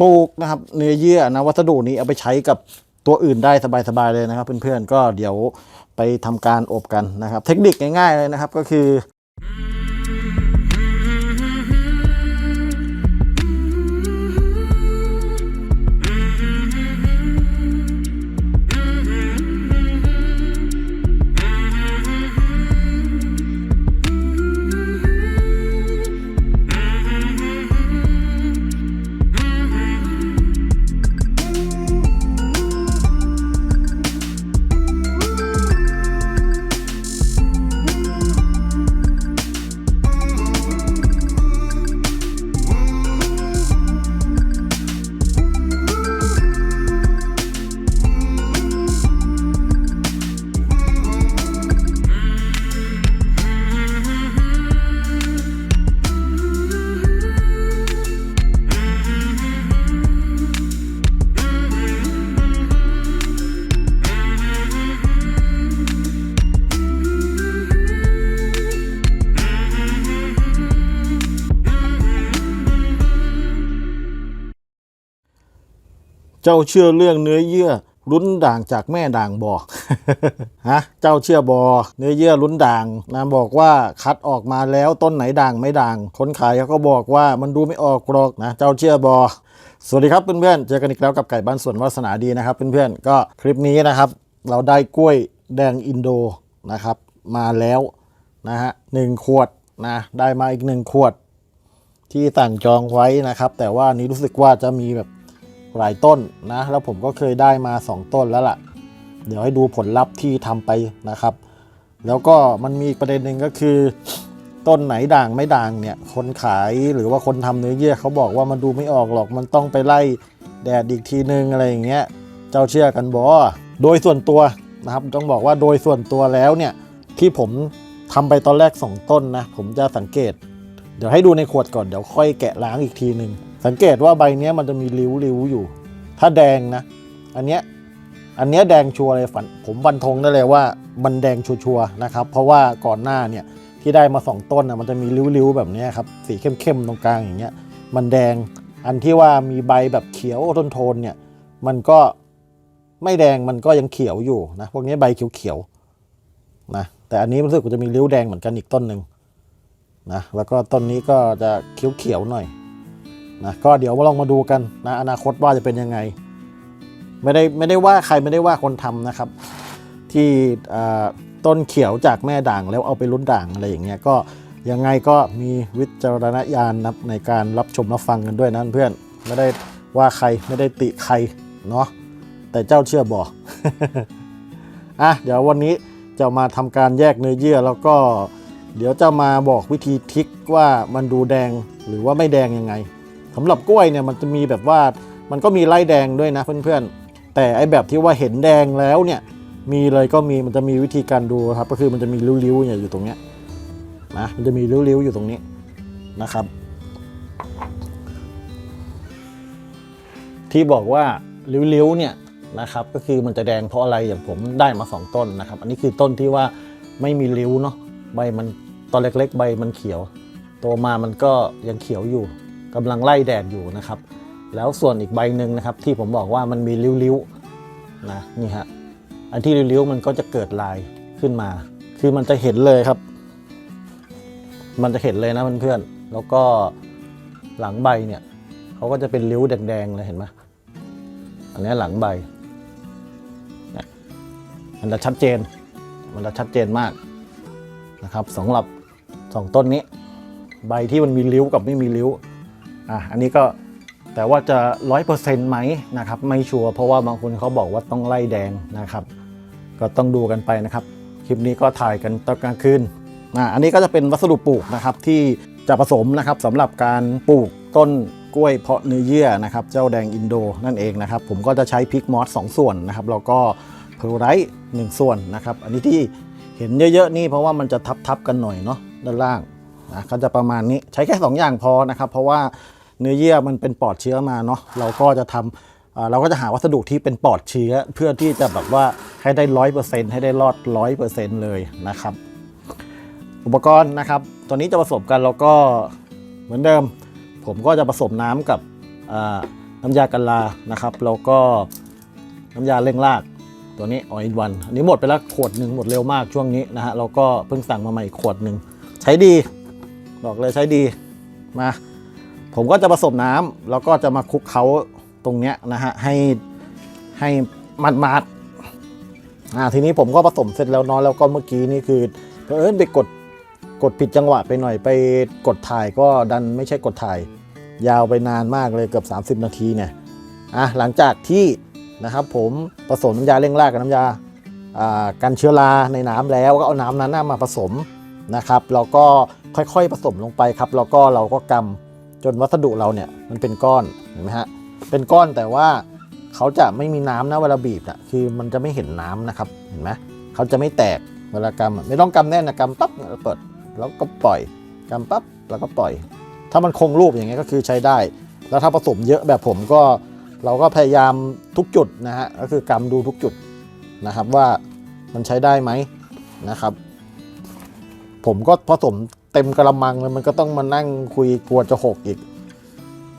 ปลูกนะครับเนื้อเยื่อนะวัสดุนี้เอาไปใช้กับตัวอื่นได้สบายๆเลยนะครับ เพื่อนๆก็เดี๋ยวไปทำการอบกันนะครับ เทคนิคง่ายๆเลยนะครับก็คือ จ้าเชื่อเรื่องเนื้อเยื่อลุ้นด่างจากแม่ด่างบอกฮะเจ้าเชื่อบอ เนื้อเยื่อลุ้นด่างนะบอกว่าคัดออกมาแล้วต้นไหนด่างไม่ด่าง คนขายเขาก็บอกว่ามันดูไม่ออกหรอกนะ เจ้าเชื่อบอ สวัสดีครับเพื่อนๆ เจอกันอีกแล้วกับไก่บ้านสวนวาสนาดีนะครับเพื่อนๆ ก็คลิปนี้นะครับ เราได้กล้วยแดงอินโดนะครับ มาแล้วนะฮะหนึ่งขวดนะได้มาอีกหนึ่งขวด ที่สั่งจองไว้นะครับ แต่ว่านี้รู้สึกว่าจะมีแบบ หลายต้นนะ แล้วผมก็เคยได้มา 2 ต้นแล้วล่ะ เดี๋ยวให้ดูผลลัพธ์ที่ทำไปนะครับ แล้วก็มันมีอีกประเด็นหนึ่งก็คือ ต้นไหนด่างไม่ด่างเนี่ย คนขายหรือว่าคนทำเนื้อเยื่อเขาบอกว่ามันดูไม่ออกหรอก มันต้องไปไล่แดดอีกทีนึงอะไรอย่างเงี้ย เจ้าเชื่อกันบอโดยส่วนตัวนะครับ ต้องบอกว่าโดยส่วนตัวแล้วเนี่ยที่ผมทำไปตอนแรก 2 ต้นนะ ผมจะสังเกต เดี๋ยวให้ดูในขวดก่อน เดี๋ยวค่อยแกะล้างอีกทีหนึ่ง สังเกตว่าใบเนี้ยมันจะมีริ้วริ้วอยู่ ถ้าแดงนะ อันเนี้ยอันเนี้ยแดงชัวร์เลยฝันผมบันทงได้เลยว่ามันแดงชัวร์ๆนะครับ เพราะว่าก่อนหน้าเนี่ยที่ได้มาสองต้นนะมันจะมีริ้วๆแบบนี้ครับสีเข้มๆตรงกลางอย่างเงี้ยมันแดงอันที่ว่ามีใบแบบเขียวโทนๆเนี่ยมันก็ไม่แดงมันก็ยังเขียวอยู่นะพวกนี้ใบเขียวๆนะแต่อันนี้รู้สึกว่าจะมีริ้วแดงเหมือนกันอีกต้นหนึ่งนะแล้วก็ต้นนี้ก็จะเขียวๆหน่อย นะก็เดี๋ยวมาลองมาดูกันนะอนาคตว่าจะเป็นยังไง ไม่ได้ไม่ได้ว่าใครไม่ได้ว่าคนทำนะครับ ที่ต้นเขียวจากแม่ด่างแล้วเอาไปลุ้นด่างอะไรอย่างเงี้ยก็ยังไงก็มีวิจารณญาณนะในการรับชมรับฟังกันด้วยนะเพื่อนไม่ได้ว่าใครไม่ได้ติใครเนาะแต่เจ้าเชื่อบอกอะเดี๋ยววันนี้จะมาทำการแยกเนื้อเยื่อแล้วก็เดี๋ยวจะมาบอกวิธีทิกว่ามันดูแดงหรือว่าไม่แดงยังไง สำหรับกล้วยเนี่ยมันจะมีแบบว่ามันก็มีไล่แดงด้วยนะเพื่อนๆ แต่ไอแบบที่ว่าเห็นแดงแล้วเนี่ยมีเลยก็มีมันจะมีวิธีการดูครับ ก็คือมันจะมีริ้วๆเนี่ยอยู่ตรงเนี้ยนะมันจะมีริ้วๆอยู่ตรงนี้นะครับ ที่บอกว่าริ้วๆเนี่ยนะครับ ก็คือมันจะแดงเพราะอะไรอย่างผมได้มาสองต้นนะครับ อันนี้คือต้นที่ว่าไม่มีริ้วเนาะใบมันตอนเล็กๆ ใบมันเขียวโตมามันก็ยังเขียวอยู่ กำลังไล่แดดอยู่นะครับ แล้วส่วนอีกใบหนึ่งนะครับ ที่ผมบอกว่ามันมีริ้วๆนะนี่ฮะอันที่ริ้วๆมันก็จะเกิดลายขึ้นมา คือมันจะเห็นเลยครับ มันจะเห็นเลยนะเพื่อนๆแล้วก็หลังใบเนี่ยเขาก็จะเป็นริ้วแดงๆเลยเห็นไหมอันนี้หลังใบเนี่ยมันจะชัดเจน มันจะชัดเจนมากนะครับสำหรับสองต้นนี้ ใบที่มันมีริ้วกับไม่มีริ้ว อะอันนี้ก็แต่ว่าจะร้อยเปอร์เซ็นต์ไหมนะครับไม่ชัวร์เพราะว่าบางคนเขาบอกว่าต้องไล่แดงนะครับ ก็ต้องดูกันไปนะครับ คลิปนี้ก็ถ่ายกันตอนกลางคืนอะอันนี้ก็จะเป็นวัสดุปลูกนะครับที่จะผสมนะครับสำหรับการปลูกต้นกล้วยเพาะเนื้อเยื่อนะครับ เจ้าแดงอินโดนั่นเองนะครับ ผมก็จะใช้พริกมอสสองส่วนนะครับแล้วก็เพลไรท์หนึ่งส่วนนะครับ อันนี้ที่เห็นเยอะๆนี่เพราะว่ามันจะทับๆกันหน่อยเนาะด้านล่างนะก็จะประมาณนี้ใช้แค่ 2 อย่างพอนะครับ เพราะว่า เนื้อเยื่อมันเป็นปอดเชื้อมาเนาะเราก็จะทำอ่าเราก็จะหาวัสดุที่เป็นปอดเชื้อเพื่อที่จะแบบว่าให้ได้ร้อยเปอร์เซ็นต์ให้ได้รอดร้อยเปอร์เซ็นต์เลยนะครับ อุปกรณ์นะครับตัวนี้จะผสมกันแล้วก็เหมือนเดิม ผมก็จะผสมน้ำกับน้ำยากันลานะครับแล้วก็น้ำยาเร่งรากตัวนี้ออยวันอันนี้หมดไปแล้วขวดหนึ่งหมดเร็วมากช่วงนี้นะฮะเราก็เพิ่งสั่งมาใหม่อีกขวดหนึ่งใช้ดี บอกเลยใช้ดีมา ผมก็จะผสมน้ำแล้วก็จะมาคลุกเขาตรงเนี้ยนะฮะให้ให้มันมาดอ่าทีนี้ผมก็ผสมเสร็จแล้วเนาะแล้วก็เมื่อกี้นี่คือเผอิญไปกดกดผิดจังหวะไปหน่อยไปกดถ่ายก็ดันไม่ใช่กดถ่าย ยาวไปนานมากเลยเกือบ30 นาทีเนี่ยอะหลังจากที่นะครับผมผสมน้ำยาเร่งรากกับน้ำยาอ่ากันเชื้อราในน้ำแล้วก็เอาน้ำนั้นมาผสมนะครับแล้วก็ค่อยๆผสมลงไปครับแล้วก็เราก็กำ จนวัสดุเราเนี่ยมันเป็นก้อนเห็นไหมฮะเป็นก้อนแต่ว่าเขาจะไม่มีน้ำนะเวลาบีบนะคือมันจะไม่เห็นน้ำนะครับเห็นไหมเขาจะไม่แตกเวลากำไม่ต้องกำแน่นนะกำปั๊บแล้วเปิดแล้วก็ปล่อยกำปั๊บแล้วก็ปล่อย ถ้ามันคงรูปอย่างเงี้ยก็คือใช้ได้ แล้วถ้าผสมเยอะแบบผมก็เราก็พยายามทุกจุดนะฮะก็คือกำดูทุกจุดนะครับว่ามันใช้ได้ไหมนะครับ ผมก็ผสม เต็มกระมังเลยมันก็ต้องมานั่งคุยกลัวจะหกอีก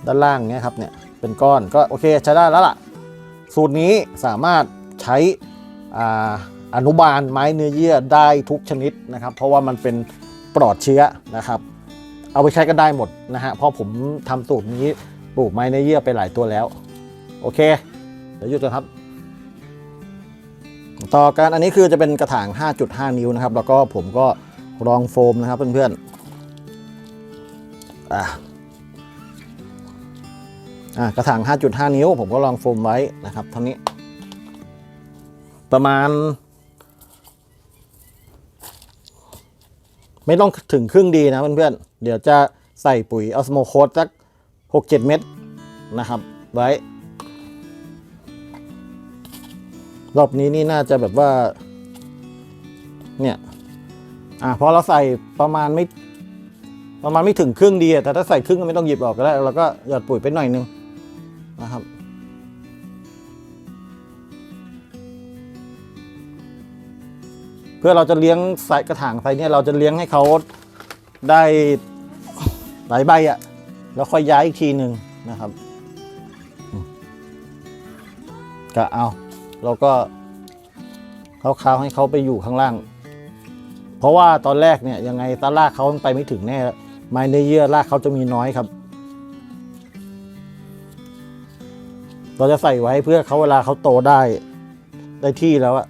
ด้านล่างเนี้ยครับเนี่ยเป็นก้อนก็โอเคใช้ได้แล้วล่ะ สูตรนี้สามารถใช้อาอนุบาลไม้เนื้อเยื่อได้ทุกชนิดนะครับ เพราะว่ามันเป็นปลอดเชื้อนะครับ เอาไปใช้กันได้หมดนะฮะเพราะผมทำสูตรนี้ปลูกไม้เนื้อเยื่อไปหลายตัวแล้ว โอเค เดี๋ยวหยุดกันครับ ต่อการอันนี้คือจะเป็นกระถาง 5.5 นิ้วนะครับ แล้วก็ผมก็ รองโฟมนะครับเพื่อนๆอะอะกระถาง 5.5 นิ้ว ผมก็รองโฟมไว้นะครับเท่านี้ ประมาณ ไม่ต้องถึงครึ่งดีนะเพื่อนๆ เดี๋ยวจะใส่ปุ๋ยออสโมโคสสัก 6-7 เม็ดนะครับ ไว้ รอบนี้นี่น่าจะแบบว่า เนี่ย อะพอเราใส่ประมาณไม่ประมาณไม่ถึงครึ่งดีอะแต่ถ้าใส่ครึ่งก็ไม่ต้องหยิบออกก็ได้แล้วก็หยอดปุ๋ยไปหน่อยนึงนะครับเพื่อเราจะเลี้ยงใส่กระถางใส่เนี่ยเราจะเลี้ยงให้เขาได้หลายใบอะแล้วค่อยย้ายอีกทีหนึ่งนะครับก็เอาเราก็คร่าวๆให้เขาไปอยู่ข้างล่าง เพราะว่าตอนแรกเนี่ยยังไงตาลากเขาไปไม่ถึงแน่ไม้เนื้อเยื่อรากเขาจะมีน้อยครับ เราจะใส่ไว้เพื่อเขาเวลาเขาโตได้ได้ที่แล้วอะ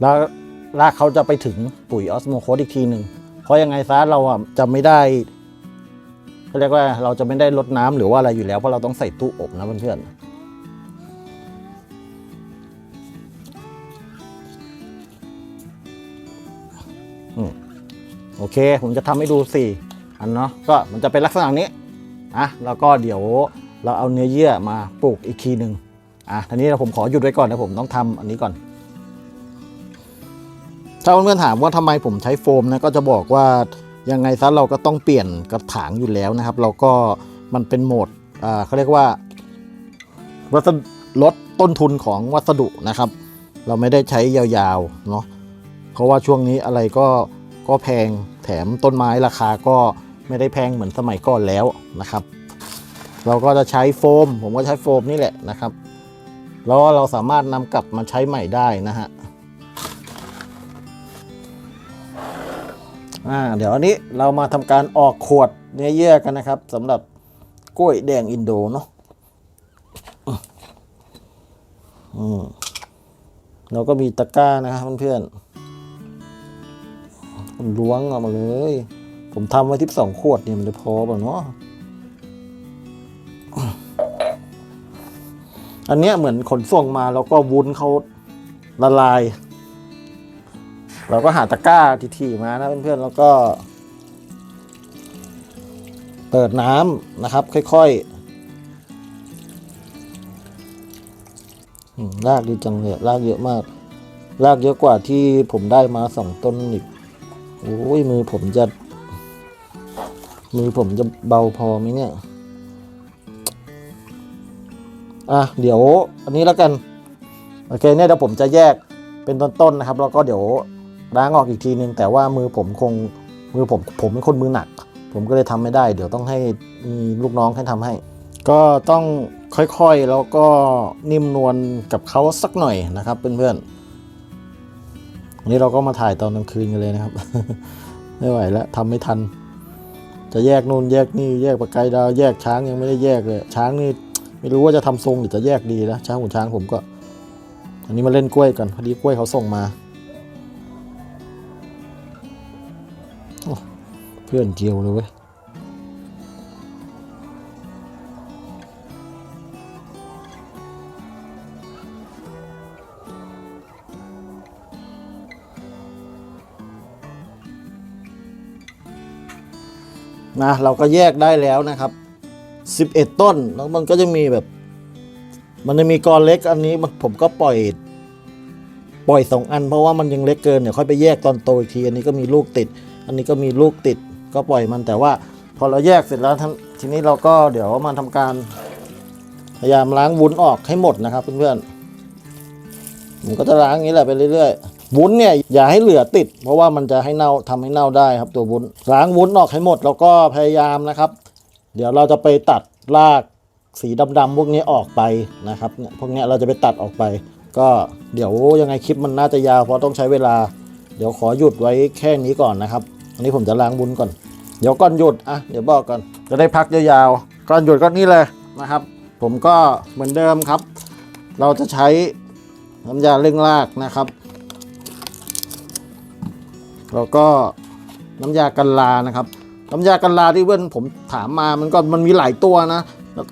แล้วรากเขาจะไปถึงปุ๋ยออสโมโคสอีกทีหนึ่งเพราะยังไงซะเราอะจะไม่ได้เขาเรียกว่าเราจะไม่ได้ลดน้ำหรือว่าอะไรอยู่แล้วเพราะเราต้องใส่ตู้อบนะเพื่อนๆ เคผมจะทำให้ดู 4 อันเนาะก็มันจะเป็นลักษณะนี้อะแล้วก็เดี๋ยวเราเอาเนื้อเยื่อมาปลูกอีกทีหนึ่งอะทีนี้ผมขอหยุดไว้ก่อนนะผมต้องทำอันนี้ก่อนถ้าเพื่อนๆถามว่าทำไมผมใช้โฟมนะก็จะบอกว่ายังไงซะเราก็ต้องเปลี่ยนกระถางอยู่แล้วนะครับ เราก็มันเป็นโหมดอ่าเขาเรียกว่าวัสดุลดต้นทุนของวัสดุนะครับ เราไม่ได้ใช้ยาวๆเนาะเพราะว่าช่วงนี้อะไรก็ก็แพง แถมต้นไม้ราคาก็ไม่ได้แพงเหมือนสมัยก่อนแล้วนะครับ เราก็จะใช้โฟม ผมก็ใช้โฟมนี่แหละนะครับ แล้วเราสามารถนำกลับมาใช้ใหม่ได้นะฮะอ่าเดี๋ยวอันนี้เรามาทำการออกขวดเนื้อเยื่อกันนะครับสำหรับกล้วยแดงอินโดเนาะเราก็มีตะกร้านะครับเพื่อนๆ ผมล้วงออกมาเลย ผมทำไว้ที่สองขวดเนี่ยมันจะพอเปล่าเนาะอันเนี้ยเหมือนขนส่งมาแล้วก็วุ้นเขาละลาย เราก็หาตะกร้าทีๆมานะเพื่อนๆแล้วก็ เปิดน้ำนะครับ ค่อยๆอืมรากดีจังเลยรากเยอะมากรากเยอะกว่าที่ผมได้มาสองต้นอีก โอ้ยมือผมจะ มือผมจะเบาพอไหมเนี่ย อะเดี๋ยวอันนี้แล้วกัน โอเคเนี่ยเดี๋ยวผมจะแยกเป็นต้นๆนะครับ แล้วก็เดี๋ยวล้างออกอีกทีนึง แต่ว่ามือผมคงมือผมผมเป็นคนมือหนัก ผมก็เลยทำไม่ได้ เดี๋ยวต้องให้มีลูกน้องให้ทำให้ ก็ต้องค่อยๆแล้วก็นิ่มนวลกับเขาสักหน่อยนะครับเพื่อนๆ วันนี้เราก็มาถ่ายตอนกลางคืนกันเลยนะครับ ไม่ไหวแล้วทำไม่ทัน จะแยกนู่นแยกนี่แยกปลากายดาวแยกช้างยังไม่ได้แยกเลย ช้างนี่ไม่รู้ว่าจะทำทรงหรือจะแยกดีนะช้างหูช้างผมก็ อันนี้มาเล่นกล้วยกันพอดีกล้วยเขาส่งมา เพื่อนเกียวเลยเว้ย นะเราก็แยกได้แล้วนะครับ 11 ต้นแล้วมันก็จะมีแบบ มันจะมีกอเล็กอันนี้มันผมก็ปล่อยปล่อยสองอันเพราะว่ามันยังเล็กเกินเดี๋ยวค่อยไปแยกตอนโตอีกทีอันนี้ก็มีลูกติด อันนี้ก็มีลูกติดก็ปล่อยมันแต่ว่าพอเราแยกเสร็จแล้วท่านทีนี้เราก็เดี๋ยวมาทำการพยายามล้างวุ้นออกให้หมดนะครับเพื่อนๆผมก็จะล้างอย่างนี้แหละไปเรื่อยๆ วุ้นเนี่ยอย่าให้เหลือติด เพราะว่ามันจะให้เน่าทำให้เน่าได้ครับตัววุ้นล้างวุ้นออกให้หมดแล้วก็พยายามนะครับ เดี๋ยวเราจะไปตัดรากสีดำๆพวกนี้ออกไปนะครับเนี่ยพวกนี้เราจะไปตัดออกไป ก็เดี๋ยวยังไงคลิปมันน่าจะยาวเพราะต้องใช้เวลา เดี๋ยวขอหยุดไว้แค่นี้ก่อนนะครับอันนี้ผมจะล้างวุ้นก่อน เดี๋ยวก่อนหยุดอะเดี๋ยวบอกก่อนจะได้พักยาวๆก่อนหยุดก็นี่เลยนะครับ ผมก็เหมือนเดิมครับ เราจะใช้น้ำยาเร่งรากนะครับ แล้วก็น้ำยากันลานะครับ น้ำยากันลาที่เพื่อนผมถามมามันก็มันมีหลายตัวนะ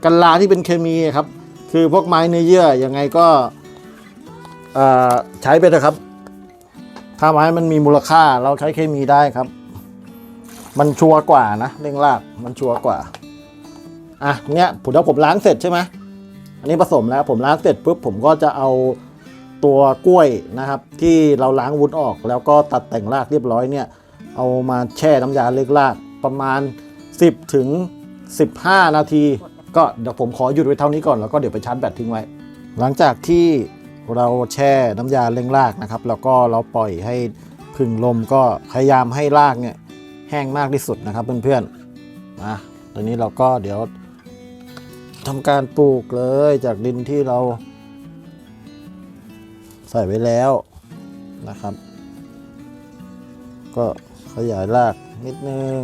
กันลาที่เป็นเคมีครับ คือพวกไม้เนื้อเยื่อยังไงก็ใช้ไปเถอะครับ ถ้าไม้มันมีมูลค่าเราใช้เคมีได้ครับ มันชัวร์กว่านะเร่งรากมันชัวร์กว่าอะเนี้ยผมแล้วผมล้างเสร็จใช่ไหมอันนี้ผสมแล้วผมล้างเสร็จปุ๊บผมก็จะเอา ตัวกล้วยนะครับ ที่เราล้างวุ้นออกแล้วก็ตัดแต่งรากเรียบร้อยเนี่ยเอามาแช่น้ำยาเล็กรากประมาณ 10 ถึง 15 นาที ก็เดี๋ยวผมขอหยุดไว้เท่านี้ก่อนแล้วก็เดี๋ยวไปชาร์จแบตทิ้งไว้ หลังจากที่เราแช่น้ำยาเร่งรากนะครับ แล้วก็เราปล่อยให้พึ่งลมก็พยายามให้รากเนี่ยแห้งมากที่สุดนะครับเพื่อนๆนะตอนนี้เราก็เดี๋ยวทำการปลูกเลยจากดินที่เรา ใส่ไว้แล้วนะครับ ก็ขยายรากนิดนึง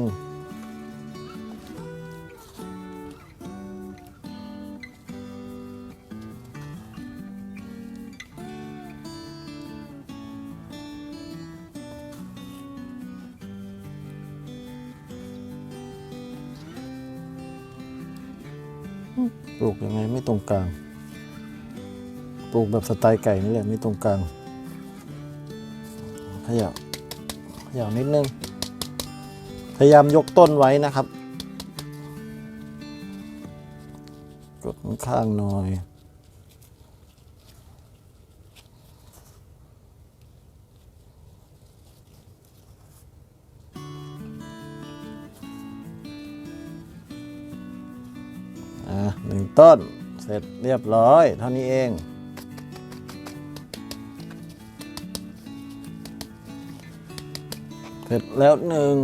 แบบสไตล์ไก่นี่แหละไม่ตรงกลางขยับขยับนิดนึง พยายามยกต้นไว้นะครับ กดข้างหน่อยอะหนึ่งต้น เสร็จเรียบร้อย เท่านี้เอง เสร็จแล้วหนึ่ง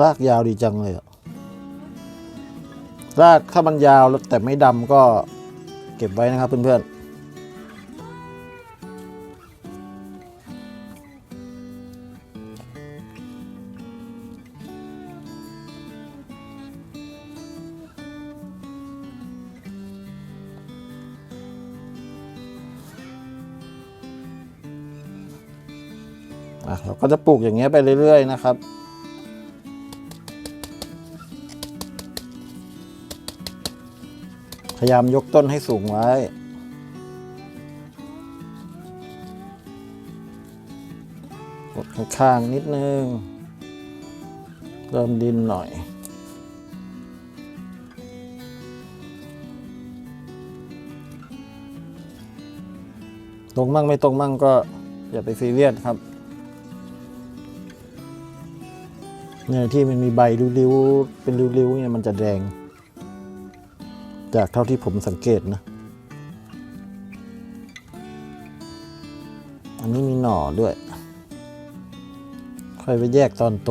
รากยาวดีจังเลยอะรากถ้ามันยาวแล้วแต่ไม่ดำก็เก็บไว้นะครับเพื่อนๆ จะปลูกอย่างเงี้ยไปเรื่อยๆนะครับพยายามยกต้นให้สูงไว้ กดข้างๆนิดนึง เริ่มดินหน่อย ตรงมั่งไม่ตรงมั่งก็อย่าไปซีเรียสครับ เนี่ยที่มันมีใบริ้วๆเป็นริ้วๆเนี่ยมันจะแดง จากเท่าที่ผมสังเกตนะ อันนี้มีหน่อด้วย ค่อยไปแยกตอนโต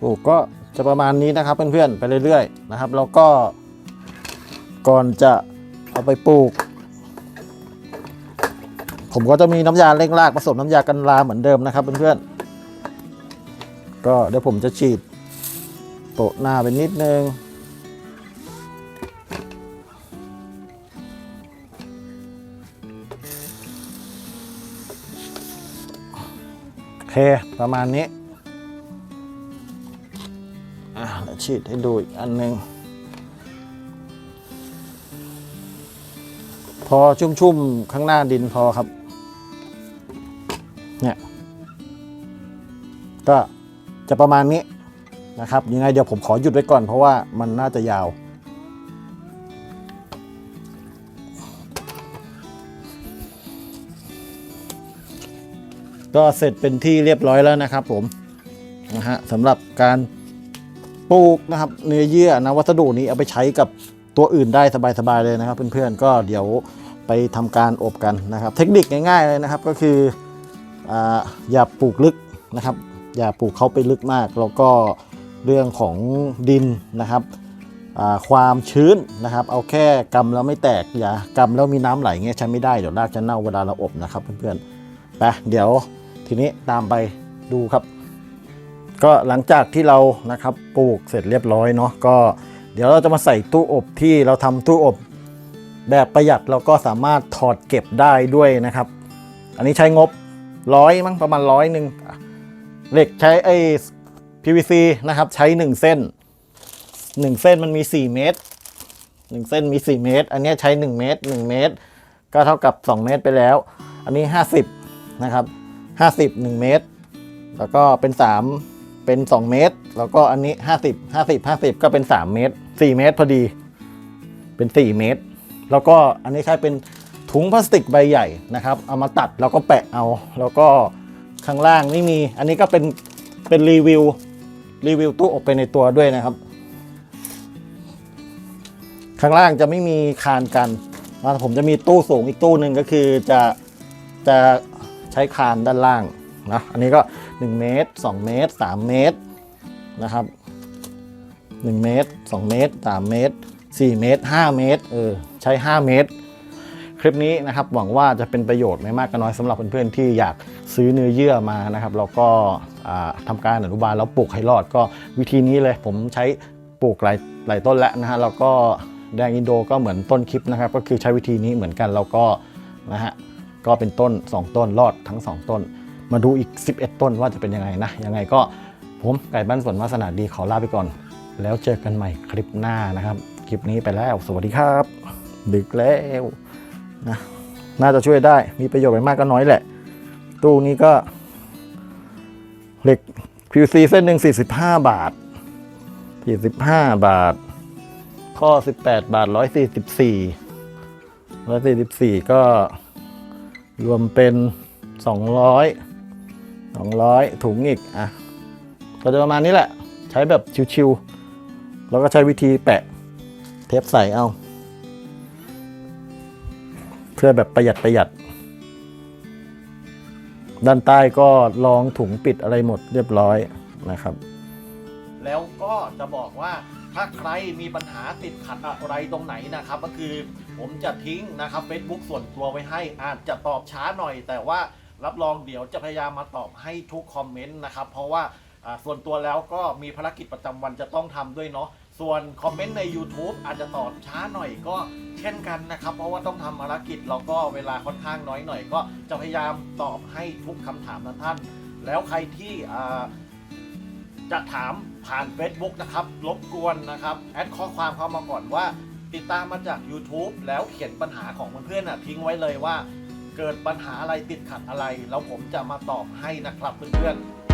ปลูกก็จะประมาณนี้นะครับเพื่อนๆไปเรื่อยๆนะครับ แล้วก็ก่อนจะเอาไปปลูก ผมก็จะมีน้ำยาเร่งรากผสมน้ำยากันราเหมือนเดิมนะครับเพื่อนๆก็เดี๋ยวผมจะฉีดโปะหน้าไปนิดนึงโอเคประมาณนี้ ฉีดให้ดูอีกอันหนึ่งพอชุ่มๆ ข้างหน้าดินพอครับ เนี่ย ก็จะประมาณนี้นะครับ ยังไงเดี๋ยวผมขอหยุดไว้ก่อนเพราะว่ามันน่าจะยาว ก็เสร็จเป็นที่เรียบร้อยแล้วนะครับผม นะฮะสำหรับการ ปลูกนะครับเนื้อเยื่อนะวัสดุนี้เอาไปใช้กับตัวอื่นได้สบายๆเลยนะครับ เพื่อนๆก็เดี๋ยวไปทำการอบกันนะครับ เทคนิคง่ายๆเลยนะครับก็คือออย่าปลูกลึกนะครับ อย่าปลูกเขาไปลึกมาก แล้วก็เรื่องของดินนะครับความชื้นนะครับ เอาแค่กำแล้วไม่แตกอย่ากำแล้วมีน้ำไหลเงี้ยใช้ไม่ได้เดี๋ยวรากจะเน่าเวลาเราอบนะครับเพื่อนๆไปเดี๋ยวทีนี้ตามไปดูครับ ก็หลังจากที่เรานะครับปลูกเสร็จเรียบร้อยเนาะก็ เดี๋ยวเราจะมาใส่ตู้อบที่เราทำตู้อบแบบประหยัดเราก็สามารถถอดเก็บได้ด้วยนะครับ อันนี้ใช้งบร้อยมั้งประมาณร้อยหนึ่งเหล็กใช้ไอ้ PVC นะครับใช้ 1 เส้น 1 เส้นมันมี 4 เมตร 1 เส้นมี 4 เมตร อันนี้ใช้ 1 เมตร 1 เมตร ก็เท่ากับ 2 เมตรไปแล้ว อันนี้ 50 นะครับ 50 1 เมตร แล้วก็เป็น 3 เป็น 2 เมตร แล้วก็อันนี้ 50 50 50 ก็เป็น 3 เมตร 4 เมตรพอดี เป็น 4 เมตร แล้วก็อันนี้ใช้เป็นถุงพลาสติกใบใหญ่นะครับ เอามาตัดแล้วก็แปะเอา แล้วก็ข้างล่างนี่มี อันนี้ก็เป็นเป็นรีวิวรีวิวตู้อบไปในตัวด้วยนะครับ ข้างล่างจะไม่มีคานกันแล้วผมจะมีตู้สูงอีกตู้หนึ่งก็คือจะจะใช้คานด้านล่างนะ อันนี้ก็ 1 เมตร 2 เมตร 3 เมตรนะครับ 1 เมตร 2 เมตร 3 เมตร 4 เมตร 5 เมตรเออใช้ 5 เมตร คลิปนี้นะครับหวังว่าจะเป็นประโยชน์ไม่มากก็น้อยสำหรับเพื่อนๆที่อยากซื้อเนื้อเยื่อมานะครับแล้วก็ทำการอนุบาลแล้วปลูกให้รอดก็วิธีนี้เลยผมใช้ปลูกหลายหลายต้นแล้วนะฮะแล้วก็แดงอินโดก็เหมือนต้นคลิปนะครับก็คือใช้วิธีนี้เหมือนกันแล้วก็นะฮะก็เป็นต้น 2 ต้นรอดทั้ง 2 ต้น มาดูอีก 11 ต้นว่าจะเป็นยังไงนะ ยังไงก็ผมไก่บ้านสวนวาสนาดีขอลาไปก่อน แล้วเจอกันใหม่คลิปหน้านะครับ คลิปนี้ไปแล้ว สวัสดีครับ ดึกแล้วนะน่าจะช่วยได้มีประโยชน์ไม่มากก็น้อยแหละ ตู้นี้ก็ เหล็ก QC เส้นหนึ่ง45 บาท 45 บาท ข้อ 18 บาท 144 144 ก็รวมเป็น 200 200 ถุงอีกอะก็จะประมาณนี้แหละ ใช้แบบชิวๆแล้วก็ใช้วิธีแปะเทปใส่เอา เพื่อแบบประหยัดประหยัด ด้านใต้ก็รองถุงปิดอะไรหมดเรียบร้อยนะครับ แล้วก็จะบอกว่าถ้าใครมีปัญหาติดขัดอะไรตรงไหนนะครับ ก็คือผมจะทิ้งนะครับ Facebook ส่วนตัวไว้ให้อาจจะตอบช้าหน่อยแต่ว่า รับรองเดี๋ยวจะพยายามมาตอบให้ทุกคอมเมนต์นะครับ เพราะว่าอ่าส่วนตัวแล้วก็มีภารกิจประจำวันจะต้องทำด้วยเนาะส่วนคอมเมนต์ใน YouTube อาจจะตอบช้าหน่อยก็เช่นกันนะครับ เพราะว่าต้องทำภารกิจแล้วก็เวลาค่อนข้างน้อยหน่อย ก็จะพยายามตอบให้ทุกคำถามท่าน แล้วใครที่อ่า จะถามผ่าน Facebook นะครับรบกวนนะครับ แอดข้อความเข้ามาก่อนว่า ติดตามมาจาก YouTube แล้วเขียนปัญหาของเพื่อนๆน่ะทิ้งไว้เลยว่า เกิดปัญหาอะไรติดขัดอะไร แล้วผมจะมาตอบให้นะครับเพื่อนๆ